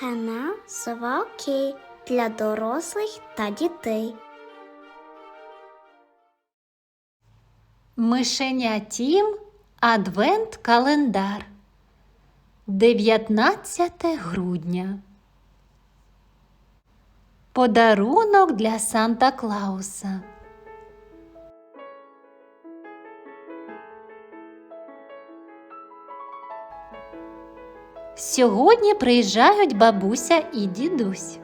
Канал Сова для дорослих та дітей. Мишеня Тім Адвент календар 19 грудня. Подарунок для Санта Клауса. Сьогодні приїжджають бабуся і дідусь.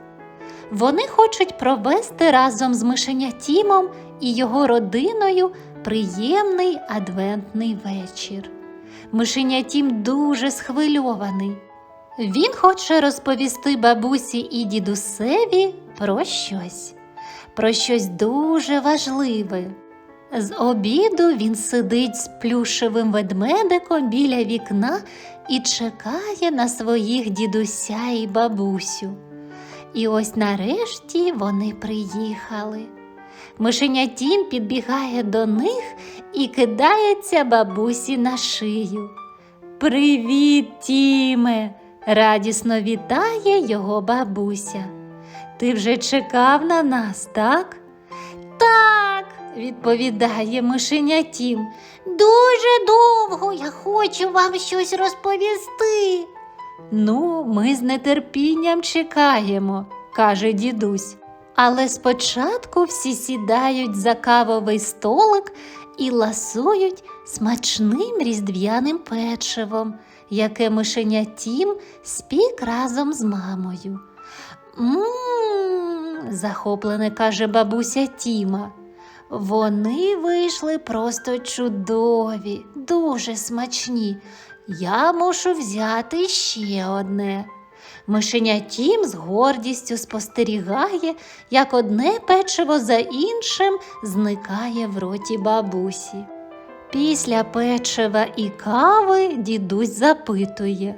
Вони хочуть провести разом з мишеня Тімом і його родиною приємний адвентний вечір. Мишеня дуже схвильований. Він хоче розповісти бабусі і дідусеві про щось, про щось дуже важливе. З обіду він сидить з плюшевим ведмедиком біля вікна і чекає на своїх дідуся і бабусю. І ось нарешті вони приїхали. Мишеня Тім підбігає до них і кидається бабусі на шию. Привіт, Тіме! радісно вітає його бабуся. Ти вже чекав на нас, так? Відповідає мишеня Тім. Дуже довго я хочу вам щось розповісти. Ну, ми з нетерпінням чекаємо, каже дідусь. Але спочатку всі сідають за кавовий столик і ласують смачним різдвяним печивом, яке мишеня Тім спік разом з мамою. Мм, захоплене каже бабуся Тіма. Вони вийшли просто чудові, дуже смачні. Я мушу взяти ще одне. Мишеня Тім з гордістю спостерігає, як одне печиво за іншим зникає в роті бабусі. Після печива і кави дідусь запитує.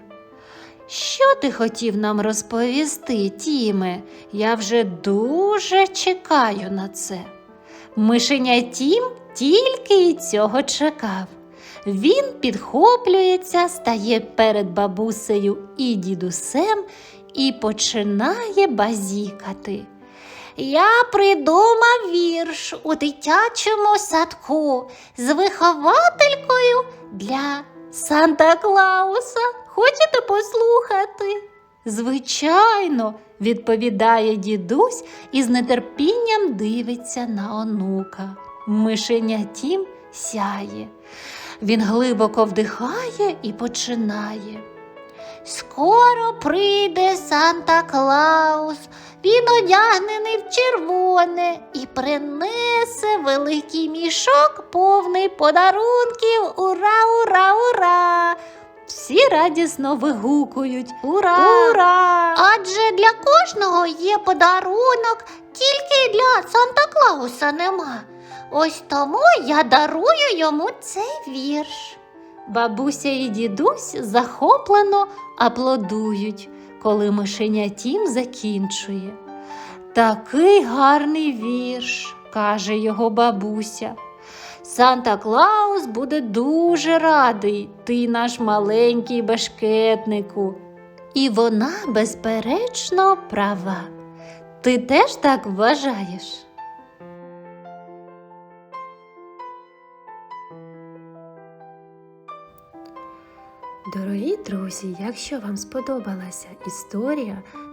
Що ти хотів нам розповісти, Тіме? Я вже дуже чекаю на це. Мишеня Тім тільки й цього чекав. Він підхоплюється, стає перед бабусею і дідусем і починає базікати. Я придумав вірш у дитячому садку з вихователькою для Санта Клауса. Хочете послухати? Звичайно, відповідає дідусь і з нетерпінням дивиться на онука. Мишеня Тім сяє. Він глибоко вдихає і починає. Скоро прийде Санта Клаус, він одягнений в червоне і принесе великий мішок, повний подарунків. Ура, ура, ура! Всі радісно вигукують Ура! Ура! Адже для кожного є подарунок, тільки для Санта Клауса нема. Ось тому я дарую йому цей вірш. Бабуся і дідусь захоплено аплодують, коли мишеня Тім закінчує. Такий гарний вірш, каже його бабуся. Санта Клаус буде дуже радий, ти наш маленький бешкетнику. І вона, безперечно, права. Ти теж так вважаєш? Дорогі друзі, якщо вам сподобалася історія,